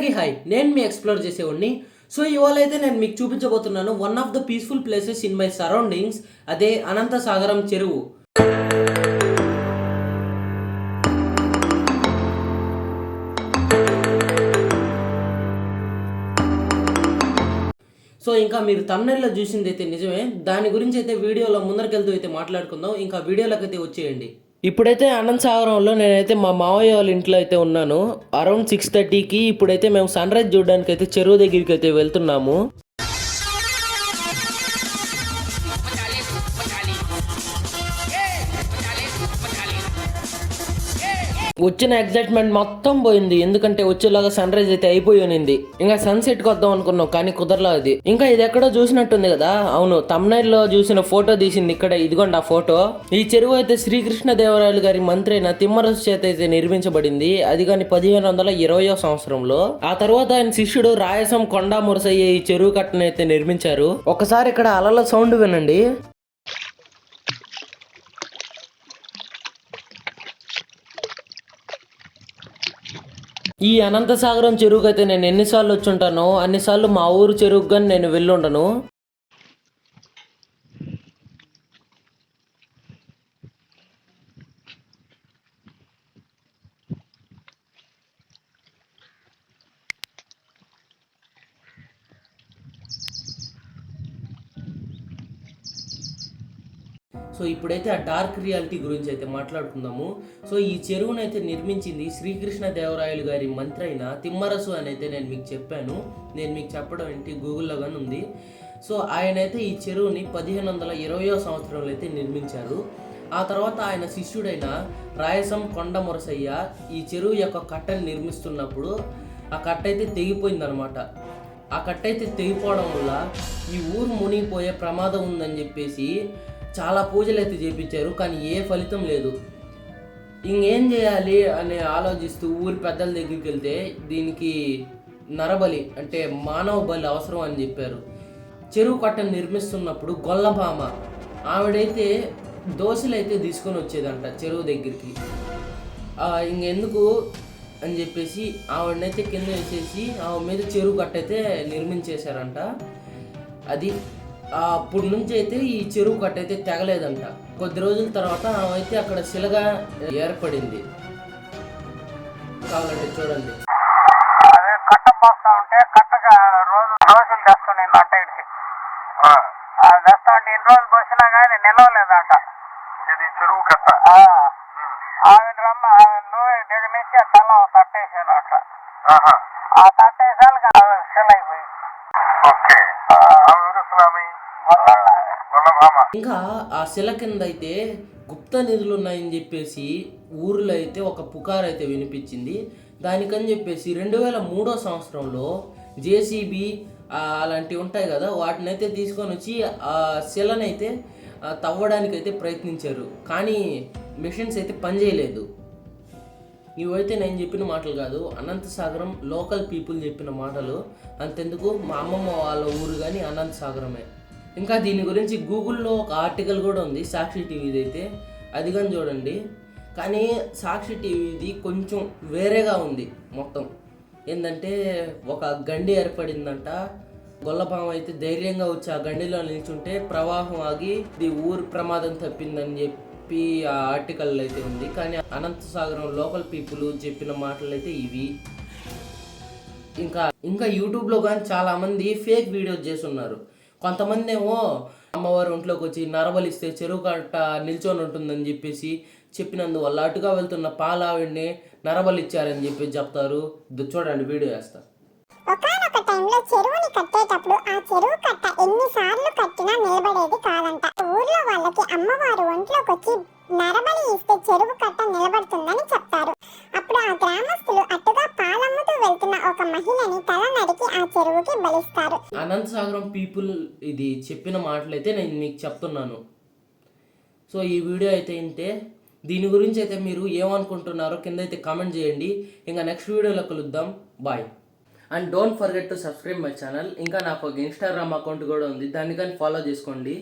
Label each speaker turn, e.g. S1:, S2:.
S1: అందరికీ హాయ్ నేను మీ ఎక్స్ప్లోర్ చేసేవాడిని. సో ఇవాళ అయితే నేను మీకు చూపించబోతున్నాను one of the peaceful places in my surroundings అదే అనంత సాగరం చెరువు. సో ఇంకా మీరు తమిళలో చూసింది అయితే నిజమే. దాని గురించి అయితే వీడియోలో ముందరికెళ్తూ అయితే మాట్లాడుకుందాం. ఇంకా వీడియోలోకి అయితే వచ్చేయండి. ఇప్పుడైతే అనంత సాగరంలో నేనైతే మా మావయ్య వాళ్ళ ఇంట్లో అయితే ఉన్నాను. అరౌండ్ సిక్స్ థర్టీకి ఇప్పుడైతే మేము సన్ రైజ్ చూడడానికి అయితే చెరువు దగ్గరికి అయితే వెళ్తున్నాము. వచ్చిన ఎగ్జైట్మెంట్ మొత్తం పోయింది. ఎందుకంటే వచ్చేలాగా సన్ రైజ్ అయితే అయిపోయి ఉన్నింది. ఇంకా సన్సెట్కి వద్దాం అనుకున్నాం కానీ కుదరలేదు అది. ఇంకా ఇది ఎక్కడో చూసినట్టుంది కదా? అవును తమిళనాడులో చూసిన ఫోటో తీసింది ఇక్కడ. ఇదిగోండి ఆ ఫోటో ఈ చెరువు అయితే శ్రీకృష్ణ దేవరాయలు గారి మంత్రి అయిన తిమ్మరసు చేత అయితే నిర్మించబడింది. అది కానీ పదిహేను వందల ఇరవయో సంవత్సరంలో. ఆ తర్వాత ఆయన శిష్యుడు రాయసం కొండా మురసయ్య ఈ చెరువు కట్టను అయితే నిర్మించారు. ఒకసారి ఇక్కడ అలల సౌండ్ వినండి. ఈ అనంతసాగరం చెరువుకైతే అయితే నేను ఎన్నిసార్లు వచ్చి ఉంటానో అన్నిసార్లు మా ఊరు చెరువుకు కానీ నేను వెళ్ళి సో ఇప్పుడైతే ఆ డార్క్ రియాలిటీ గురించి అయితే మాట్లాడుకుందాము. సో ఈ చెరువును అయితే నిర్మించింది శ్రీకృష్ణ దేవరాయలు గారి మంత్రి అయిన తిమ్మరసు అని అయితే నేను మీకు చెప్పాను. నేను మీకు చెప్పడం ఏంటి? గూగుల్లో కానీ ఉంది. సో ఆయన అయితే ఈ చెరువుని పదిహేను వందల ఇరవయో సంవత్సరంలో అయితే నిర్మించారు. ఆ తర్వాత ఆయన శిష్యుడైన రాయసం కొండ మురసయ్య ఈ చెరువు యొక్క కట్టను నిర్మిస్తున్నప్పుడు ఆ కట్ట అయితే తెగిపోయిందనమాట ఆ కట్ట అయితే తెగిపోవడం వల్ల ఈ ఊరు మునిగిపోయే ప్రమాదం ఉందని చెప్పేసి చాలా పూజలు అయితే చేపించారు కానీ ఏ ఫలితం లేదు. ఇంకేం చేయాలి అని ఆలోచిస్తూ ఊరి పెద్దల దగ్గరికి వెళ్తే దీనికి నరబలి అంటే మానవ బలి అవసరం అని చెప్పారు. చెరువు కట్టను నిర్మిస్తున్నప్పుడు గొల్లభామ ఆవిడైతే దోశలు అయితే తీసుకొని వచ్చేదంట చెరువు దగ్గరికి. ఇంకెందుకు అని చెప్పేసి ఆవిడనైతే కింద వేసేసి ఆమె మీద చెరువు కట్టయితే నిర్మించేశారంట. అది అప్పటి నుంచి అయితే ఈ చెరువు కట్ట అయితే తెగలేదంట. కొద్ది రోజుల తర్వాత ఆమె అయితే అక్కడ శిలగా ఏర్పడింది. కావాలంటే చూడండి.
S2: అదే కట్ట పోస్తా ఉంటే కట్టగా రోజు రోజులు ఇడికి. తెస్తా ఉంటే ఇన్ని రోజులు పోసినా కానీ నిలవలేదంట.
S3: ఇది చెరువు కట్ట.
S2: ఆమె రమ్మ నువ్వు ఆ తల తట్టేసాను అట్లా
S3: ఆహా.
S2: ఆ అయిపోయింది.
S3: ఓకే.
S1: ఇంకా ఆ శిల కింద అయితే గుప్త నిధులు ఉన్నాయని చెప్పేసి ఊర్లో అయితే ఒక పుకార్ అయితే వినిపించింది. దానికని చెప్పేసి రెండు వేల మూడో సంవత్సరంలో జేసీబీ అలాంటివి ఉంటాయి కదా వాటిని అయితే తీసుకొని వచ్చి ఆ శిలనైతే తవ్వడానికి అయితే ప్రయత్నించారు. కానీ మిషన్స్ అయితే పనిచేయలేదు. ఇవైతే నేను చెప్పిన మాటలు కాదు. అనంతసాగరం లోకల్ పీపుల్ చెప్పిన మాటలు. అంతెందుకు? మా అమ్మమ్మ వాళ్ళ ఊరు కానీ అనంతసాగరమే ఇంకా దీని గురించి గూగుల్లో ఒక ఆర్టికల్ కూడా ఉంది సాక్షి టీవీది అయితే అది కానీ చూడండి. కానీ సాక్షి టీవీది కొంచెం వేరేగా ఉంది మొత్తం. ఏంటంటే ఒక గండి ఏర్పడిందంట. గొల్లభామ అయితే ధైర్యంగా వచ్చి ఆ గండిలో నిల్చుంటే ప్రవాహం ఆగి ఇది ఊరు ప్రమాదం తప్పిందని చెప్పి ఆ ఆర్టికల్ అయితే ఉంది కానీ అనంతసాగరం లోకల్ పీపుల్ చెప్పిన మాటలు అయితే ఇవి. ఇంకా ఇంకా యూట్యూబ్లో కానీ చాలా మంది ఫేక్ వీడియోస్ చేస్తున్నారు. కొంతమంది ఏమో అమ్మవారి ఒంట్లోకి వచ్చి నరబలిస్తే చెరువు కట్ట నిల్చొని ఉంటుందని చెప్పేసి చెప్పినందువల్ల అటుగా వెళ్తున్న పాలావిడిని నరబలిచ్చారని చెప్పి చెప్తారు. చూడండి వీడియో వేస్తా.
S4: ఒకనొక టైంలో చెరువుని కట్టేటప్పుడు ఆ చెరువు కట్ట ఎన్నిసార్లు కట్టినా నిలబడేది కాదంట. ఊర్లో వాళ్ళకి అమ్మవారు ఒంట్లోకి వచ్చి నరబలి ఇస్తే చెరువు కట్ట నిలబడుతుందని చెప్తారు. అప్పుడు ఆ గ్రామస్తులు అట్టుగా పాలమ్ముతూ వెళ్తున్న ఒక మహిళని తల నరికి ఆ చెరువుకి బలిస్తారు.
S1: అనంతసాగరం పీపుల్ ఇది చెప్పిన మాటలైతే నేను మీకు చెప్తున్నాను. సో ఈ వీడియో అయితే ఇంతే. దీని గురించి అయితే మీరు ఏమనుకుంటున్నారో కింద అయితే కామెంట్ చేయండి. ఇంకా నెక్స్ట్ వీడియోలో కలుద్దాం. Bye. And don't forget to subscribe my channel. ఇంకా నాకు ఒక ఇన్స్టాగ్రామ్ అకౌంట్ కూడా ఉంది. దాన్ని కానీ ఫాలో చేసుకోండి.